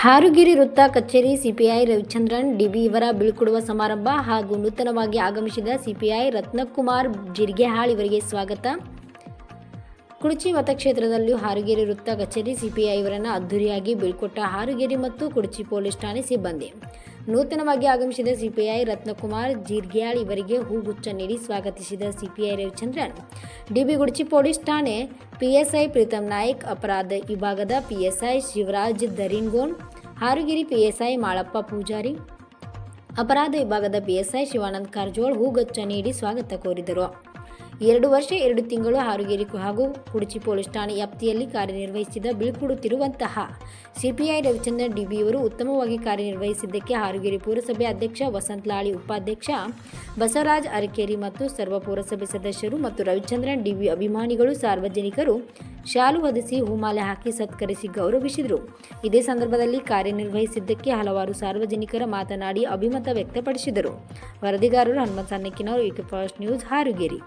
ಹಾರುಗಿರಿ ವೃತ್ತ ಕಚೇರಿ CPI Ravichandran, dB ಇವರ ಬೀಳ್ಕೊಡುವ ಸಮಾರಂಭ ಹಾಗೂ ನೂತನವಾಗಿ ಆಗಮಿಸಿದ ಸಿಪಿಐ ರತ್ನಕುಮಾರ್ ಜಿರ್ಗೆಹಾಳ್ ಇವರಿಗೆ ಸ್ವಾಗತ. ಕುಡಚಿ ಮತಕ್ಷೇತ್ರದಲ್ಲಿಯೂ ಹಾರುಗೇರಿ ವೃತ್ತ ಕಚೇರಿ ಸಿಪಿಐ ಇವರನ್ನು ಅದ್ದೂರಿಯಾಗಿ ಬೀಳ್ಕೊಟ್ಟ ಹಾರುಗೇರಿ ಮತ್ತು ಕುಡಚಿ ಪೊಲೀಸ್ ಠಾಣೆ ಸಿಬ್ಬಂದಿ. ನೂತನವಾಗಿ ಆಗಮಿಸಿದ ಸಿಪಿಐ ರತ್ನಕುಮಾರ್ ಜೀರ್ಗ್ಯಾಳ್ ಇವರಿಗೆ ಹೂಗುಚ್ಛ ನೀಡಿ ಸ್ವಾಗತಿಸಿದ CPI Ravichandran. DB Gudachi police ಠಾಣೆ ಪಿಎಸ್ಐ ಪ್ರೀತಮ್ ನಾಯಕ್, ಅಪರಾಧ ವಿಭಾಗದ ಪಿಎಸ್ಐ ಶಿವರಾಜ್ ದರಿನ್ಗೋನ್ ಹಾರುಗಿರಿ ಪಿಎಸ್ಐ ಮಾಳಪ್ಪ ಪೂಜಾರಿ. ಅಪರಾಧ ವಿಭಾಗದ ಪಿಎಸ್ಐ ಶಿವಾನಂದ್ ಕಾರಜೋಳ್ ಹೂಗುಚ್ಚ ನೀಡಿ ಸ್ವಾಗತ ಕೋರಿದರು. ಎರಡು ವರ್ಷ, ಎರಡು ತಿಂಗಳು ಹಾರುಗೇರಿ ಹಾಗೂ ಕುಡಚಿ ಪೊಲೀಸ್ ಠಾಣೆ ವ್ಯಾಪ್ತಿಯಲ್ಲಿ ಕಾರ್ಯನಿರ್ವಹಿಸಿದ ಬೀಳ್ಕೊಡುತ್ತಿರುವಂತಹ ಸಿಪಿಐ ರವಿಚಂದ್ರನ್ ಡಿಬಿಯವರು ಉತ್ತಮವಾಗಿ ಕಾರ್ಯನಿರ್ವಹಿಸಿದ್ದಕ್ಕೆ ಹಾರುಗೇರಿ ಪುರಸಭೆ ಅಧ್ಯಕ್ಷ ವಸಂತ್ ಲಾಳಿ ಉಪಾಧ್ಯಕ್ಷ ಬಸವರಾಜ್ ಅರಕೇರಿ ಮತ್ತು ಸರ್ವ ಪುರಸಭೆ ಸದಸ್ಯರು ಮತ್ತು ರವಿಚಂದ್ರನ್ ಡಿಬಿ ಅಭಿಮಾನಿಗಳು, ಸಾರ್ವಜನಿಕರು ಶಾಲು ಹೊದಿಸಿ ಹೂಮಾಲೆ ಹಾಕಿ ಸತ್ಕರಿಸಿ ಗೌರವಿಸಿದರು. ಇದೇ ಸಂದರ್ಭದಲ್ಲಿ ಕಾರ್ಯನಿರ್ವಹಿಸಿದ್ದಕ್ಕೆ ಹಲವಾರು ಸಾರ್ವಜನಿಕರ ಮಾತನಾಡಿ ಅಭಿಮತ ವ್ಯಕ್ತಪಡಿಸಿದರು. ವರದಿಗಾರರು Hanumanta UK fast news Harugeri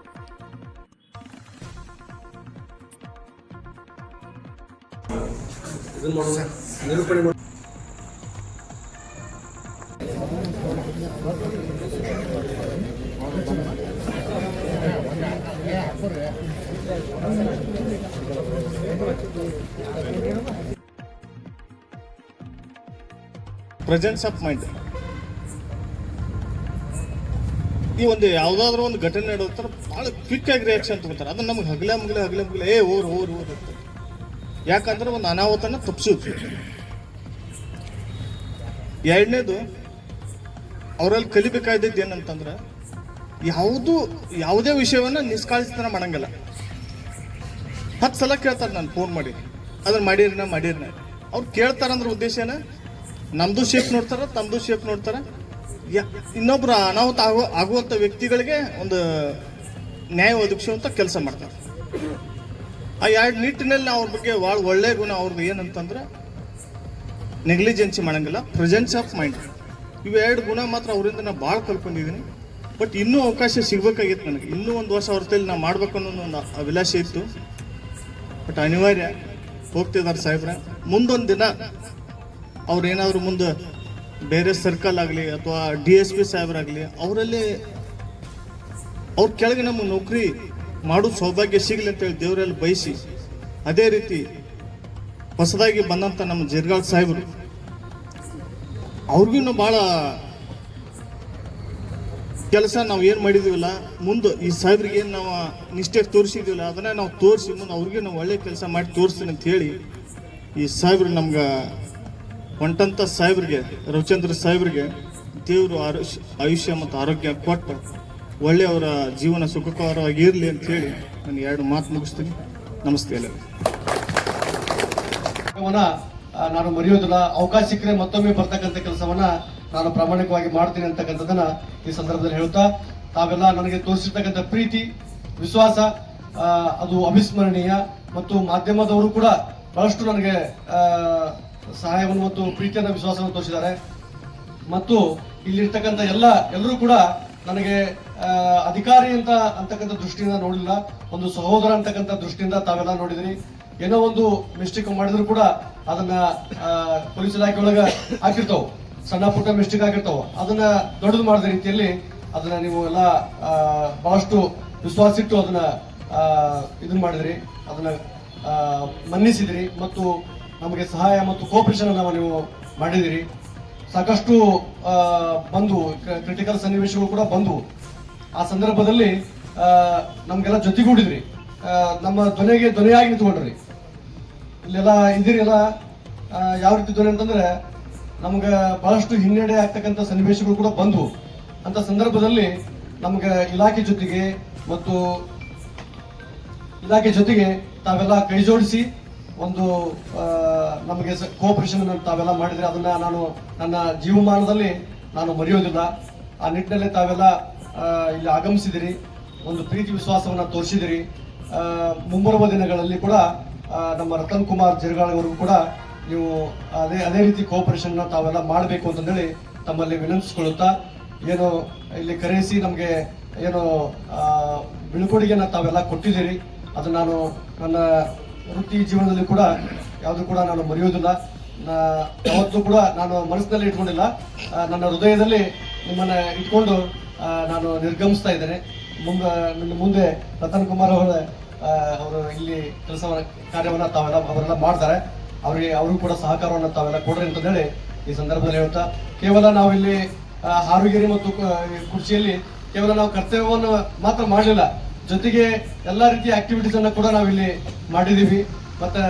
ಮಾಡಿ ಪ್ರೆಸೆನ್ಸ್ ಆಫ್ ಮೈಂಡ್ ಈ ಒಂದು ಯಾವುದಾದ್ರೂ ಒಂದು ಘಟನೆ ನಡೆದ್ರೆ ಬಹಳ ಕ್ವಿಕ್ ಆಗಿ ರಿಯಾಕ್ಷನ್ ತಗೋತಾರೆ. ಅದನ್ನ ನಮ್ಗೆ ಹಗಲೆ ಮುಗಲೆ ಹಗಲೆ ಮುಗಲೆ, ಏ, ಓರ್ ಓರ್ ಓರ್ ಯಾಕಂದ್ರೆ ಒಂದು ಅನಾಹುತನ ತಪ್ಪಿಸುತ್ತೆ ಎರಡನೇದು, ಅವರಲ್ಲಿ ಕಲಿಬೇಕಾದದ್ದು ಏನಂತಂದ್ರೆ, ಯಾವುದು, ಯಾವುದೇ ವಿಷಯವನ್ನ ನಿಷ್ಕಾಳಜಿತನ ಮಾಡಂಗಿಲ್ಲ. ಹತ್ತು ಸಲ ಕೇಳ್ತಾರೆ ನಾನು ಫೋನ್ ಮಾಡಿ. ಅದನ್ನ ಮಾಡಿರಿನ ಮಾಡಿರಿನ. ಅವ್ರು ಕೇಳ್ತಾರಂದ್ರ ಉದ್ದೇಶ ಏನ? ನಮ್ಮದು ಶೇಪ್ ನೋಡ್ತಾರೆ ತಮ್ಮದು ಶೇಪ್ ನೋಡ್ತಾರೆ. ಇನ್ನೊಬ್ರು ಅನಾಹುತ ಆಗೋ, ಆಗುವಂತ ವ್ಯಕ್ತಿಗಳಿಗೆ ಒಂದು ನ್ಯಾಯ ಒದಗಿಸುವಂತ ಕೆಲಸ ಮಾಡ್ತಾರೆ. ಆ ಎರಡು ನಿಟ್ಟಿನಲ್ಲಿ ಅವ್ರ ಬಗ್ಗೆ ಭಾಳ ಒಳ್ಳೆ ಗುಣ ಅವ್ರದ್ದು ಏನಂತಂದ್ರೆ ನೆಗ್ಲಿಜೆನ್ಸಿ ಮಾಡಂಗಿಲ್ಲ ಪ್ರೆಸೆನ್ಸ್ ಆಫ್ ಮೈಂಡ್ ಇವೆರಡು ಗುಣ ಮಾತ್ರ ಅವರಿಂದ ನಾನು ಭಾಳ ಕಲ್ಕೊಂಡಿದ್ದೀನಿ ಬಟ್ ಇನ್ನೂ ಅವಕಾಶ ಸಿಗ್ಬೇಕಾಗಿತ್ತು ನನಗೆ. ಇನ್ನೂ ಒಂದು ವರ್ಷ ಅವ್ರ ನಾನು ಮಾಡ್ಬೇಕು ಅನ್ನೋ ಒಂದು ಅಭಿಲಾಷೆ ಇತ್ತು. ಬಟ್ ಅನಿವಾರ್ಯ ಹೋಗ್ತಿದ್ದಾರೆ ಸಾಹೇಬ್ರ. ಮುಂದೊಂದು ದಿನ ಅವ್ರು ಏನಾದರೂ ಮುಂದೆ ಬೇರೆ ಸರ್ಕಲ್ ಆಗಲಿ ಅಥವಾ ಡಿ ಎಸ್ ಪಿ ಸಾಹೇಬ್ರಾಗಲಿ, ಅವರಲ್ಲಿ ಅವ್ರ ಕೆಳಗೆ ನಮ್ಮ ನೌಕರಿ ಮಾಡೋ ಸೌಭಾಗ್ಯ ಸಿಗಲಿ ಅಂತೇಳಿ ದೇವರಲ್ಲಿ ಬಯಸಿ, ಅದೇ ರೀತಿ ಹೊಸದಾಗಿ ಬಂದಂಥ ನಮ್ಮ ಜಿರ್ಗಾಳ್ ಸಾಹೇಬರು. ಅವ್ರಿಗೂ ಭಾಳ ಕೆಲಸ ನಾವು ಏನು ಮಾಡಿದೀವಲ್ಲ, ಮುಂದೆ ಈ ಸಾಹೇಬ್ರಿಗೆ ಏನು ನಾವು ನಿಷ್ಠೆ ತೋರಿಸಿದೀವಲ್ಲ, ಅದನ್ನ ನಾವು ತೋರಿಸಿ ಮುಂದೆ ಅವ್ರಿಗೆ ನಾವು ಒಳ್ಳೆ ಕೆಲಸ ಮಾಡಿ ತೋರಿಸ್ತೀನಿ ಅಂತ ಹೇಳಿ ಈ ಸಾಹೇಬ್ರು ನಮ್ಗೆ ಹೊಂಟಂಥ ಸಾಹೇಬ್ರಿಗೆ, ರವಿಚಂದ್ರ ಸಾಹೇಬ್ರಿಗೆ ದೇವರು ಆರುಷ್ ಆಯುಷ್ಯ ಮತ್ತು ಆರೋಗ್ಯ ಕೊಟ್ಟು ಒಳ್ಳೆ ಜೀವನ ಸುಖಕರವಾಗಿರಲಿ ಅಂತ ಹೇಳಿ ನಾನು ಎರಡು ಮಾತು ಮುಗಿಸ್ತೀನಿ. ನಮಸ್ತೆ ಎಲ್ಲ ನಾನು ಮರೆಯೋದಿಲ್ಲ. ಅವಕಾಶ ಸಿಕ್ಕರೆ ಮತ್ತೊಮ್ಮೆ ಬರ್ತಕ್ಕಂಥ ಕೆಲಸವನ್ನ ನಾನು ಪ್ರಾಮಾಣಿಕವಾಗಿ ಮಾಡ್ತೀನಿ ಅಂತಕ್ಕಂಥದ್ದನ್ನ ಈ ಸಂದರ್ಭದಲ್ಲಿ ಹೇಳ್ತಾ, ತಾವೆಲ್ಲ ನನಗೆ ತೋರಿಸಿರ್ತಕ್ಕಂಥ ಪ್ರೀತಿ, ವಿಶ್ವಾಸ ಅದು ಅವಿಸ್ಮರಣೀಯ ಮತ್ತು ಮಾಧ್ಯಮದವರು ಕೂಡ ಬಹಳಷ್ಟು ನನಗೆ ಸಹಾಯವನ್ನು ಮತ್ತು ಪ್ರೀತಿಯನ್ನು, ವಿಶ್ವಾಸವನ್ನು ತೋರಿಸಿದ್ದಾರೆ. ಮತ್ತು ಇಲ್ಲಿರ್ತಕ್ಕಂಥ ಎಲ್ಲ, ಎಲ್ಲರೂ ಕೂಡ ನನಗೆ ಅಧಿಕಾರಿ ಅಂತ ಅಂತಕ್ಕಂಥ ದೃಷ್ಟಿಯಿಂದ ನೋಡಲಿಲ್ಲ ಒಂದು ಸಹೋದರ ಅಂತಕ್ಕಂಥ ದೃಷ್ಟಿಯಿಂದ ತಾವೆಲ್ಲ ನೋಡಿದ್ರಿ. ಏನೋ ಒಂದು ಮಿಸ್ಟೇಕ್ ಮಾಡಿದ್ರು ಕೂಡ ಅದನ್ನ ಪೊಲೀಸ್ ಇಲಾಖೆ ಒಳಗ ಹಾಕಿರ್ತಾವ. ಸಣ್ಣ ಪುಟ್ಟ ಮಿಸ್ಟೇಕ್ ಆಗಿರ್ತಾವ. ಅದನ್ನ ದೊಡ್ಡದು ಮಾಡಿದ ರೀತಿಯಲ್ಲಿ ಅದನ್ನ ನೀವು ಎಲ್ಲ ಬಹಳಷ್ಟು ವಿಶ್ವಾಸ ಇಟ್ಟು ಅದನ್ನ ಇದನ್ನ ಮಾಡಿದ್ರಿ. ಅದನ್ನ ಮನ್ನಿಸಿದಿರಿ ಮತ್ತು ನಮಗೆ ಸಹಾಯ ಮತ್ತು ಕೋಪರೇಷನ್ ಅನ್ನ ನೀವು ಮಾಡಿದಿರಿ. ಸಾಕಷ್ಟು ಬಂದು ಕ್ರಿಟಿಕಲ್ ಸನ್ನಿವೇಶಗಳು ಕೂಡ ಬಂದು ಆ ಸಂದರ್ಭದಲ್ಲಿ ನಮ್ಗೆಲ್ಲ ಜೊತೆಗೂಡಿದ್ರಿ. ನಮ್ಮ ಧ್ವನಿಗೆ ಧ್ವನಿಯಾಗಿ ನಿಂತ್ಕೊಂಡ್ರಿ. ಇಲ್ಲೆಲ್ಲ ಇದ್ದೀರಿ ಎಲ್ಲ ಯಾವ ರೀತಿ ಧ್ವನಿ ಅಂತಂದ್ರೆ, ನಮ್ಗೆ ಬಹಳಷ್ಟು ಹಿನ್ನಡೆ ಆಗ್ತಕ್ಕಂಥ ಸನ್ನಿವೇಶಗಳು ಕೂಡ ಬಂದವು. ಅಂತ ಸಂದರ್ಭದಲ್ಲಿ ನಮ್ಗೆ ಇಲಾಖೆ ಜೊತೆಗೆ ಮತ್ತು ಇಲಾಖೆ ಜೊತೆಗೆ ತಾವೆಲ್ಲ ಕೈ ಜೋಡಿಸಿ ಒಂದು ನಮಗೆ ಕೋಆಪರೇಷನ್ ತಾವೆಲ್ಲ ಮಾಡಿದ್ರೆ. ಅದನ್ನ ನಾನು ನನ್ನ ಜೀವಮಾನದಲ್ಲಿ ನಾನು ಮರೆಯೋದಿಲ್ಲ. ಆ ನಿಟ್ಟಿನಲ್ಲಿ ತಾವೆಲ್ಲ ಇಲ್ಲಿ ಆಗಮಿಸಿದಿರಿ. ಒಂದು ಪ್ರೀತಿ ವಿಶ್ವಾಸವನ್ನು ತೋರಿಸಿದಿರಿ. ಮುಂಬರುವ ದಿನಗಳಲ್ಲಿ ಕೂಡ ನಮ್ಮ ರತನ್ ಕುಮಾರ್ ಜಿರ್ಗಾಳ್ ಕೂಡ ನೀವು ಅದೇ ಅದೇ ರೀತಿ ಕೋಪರೇಷನ್ನ ತಾವೆಲ್ಲ ಮಾಡಬೇಕು ಅಂತಂದೇಳಿ ತಮ್ಮಲ್ಲಿ ವಿನಂತಿಸ್ಕೊಳ್ಳುತ್ತಾ, ಏನು ಇಲ್ಲಿ ಕರೆಸಿ ನಮಗೆ ಏನು ಬಿಳ್ಕೊಡುಗೆಯನ್ನು ತಾವೆಲ್ಲ ಕೊಟ್ಟಿದ್ದೀರಿ. ಅದು ನಾನು ನನ್ನ ವೃತ್ತಿ ಜೀವನದಲ್ಲಿ ಕೂಡ ಯಾವುದು ಕೂಡ ನಾನು ಮರೆಯೋದಿಲ್ಲ ಯಾವತ್ತೂ ಕೂಡ ನಾನು ಮನಸ್ಸಿನಲ್ಲಿ ಇಟ್ಕೊಂಡಿಲ್ಲ. ನನ್ನ ಹೃದಯದಲ್ಲಿ ನಿಮ್ಮನ್ನ ಇಟ್ಕೊಂಡು ನಾನು ನಿರ್ಗಮಿಸ್ತಾ ಇದ್ದೇನೆ. ಮುಂದೆ ನನ್ನ ಮುಂದೆ ರತನ್ ಕುಮಾರ್ ಅವರ ಅವರು ಇಲ್ಲಿ ಕೆಲಸವನ್ನು, ಕಾರ್ಯವನ್ನ ತಾವೆಲ್ಲ, ಅವರೆಲ್ಲ ಮಾಡ್ತಾರೆ. ಅವರಿಗೆ ಅವರು ಕೂಡ ಸಹಕಾರವನ್ನು ತಾವೆಲ್ಲ ಕೊಡ್ರಿ ಅಂತ ಹೇಳಿ ಈ ಸಂದರ್ಭದಲ್ಲಿ ಹೇಳ್ತಾ, ಕೇವಲ ನಾವು ಇಲ್ಲಿ ಹಾರುಗೇರಿ ಮತ್ತು ಕುರ್ಚಿಯಲ್ಲಿ ಕೇವಲ ನಾವು ಕರ್ತವ್ಯವನ್ನು ಮಾತ್ರ ಮಾಡಲಿಲ್ಲ. ಜೊತೆಗೆ ಎಲ್ಲಾ ರೀತಿಯ ಆಕ್ಟಿವಿಟೀಸ್ ಅನ್ನ ಕೂಡ ನಾವಿಲ್ಲಿ ಮಾಡಿದೀವಿ ಮತ್ತೆ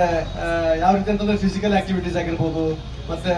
ಯಾವ ರೀತಿ ಅಂತಂದ್ರೆ ಫಿಸಿಕಲ್ ಆಕ್ಟಿವಿಟೀಸ್ ಆಗಿರ್ಬೋದು, ಮತ್ತೆ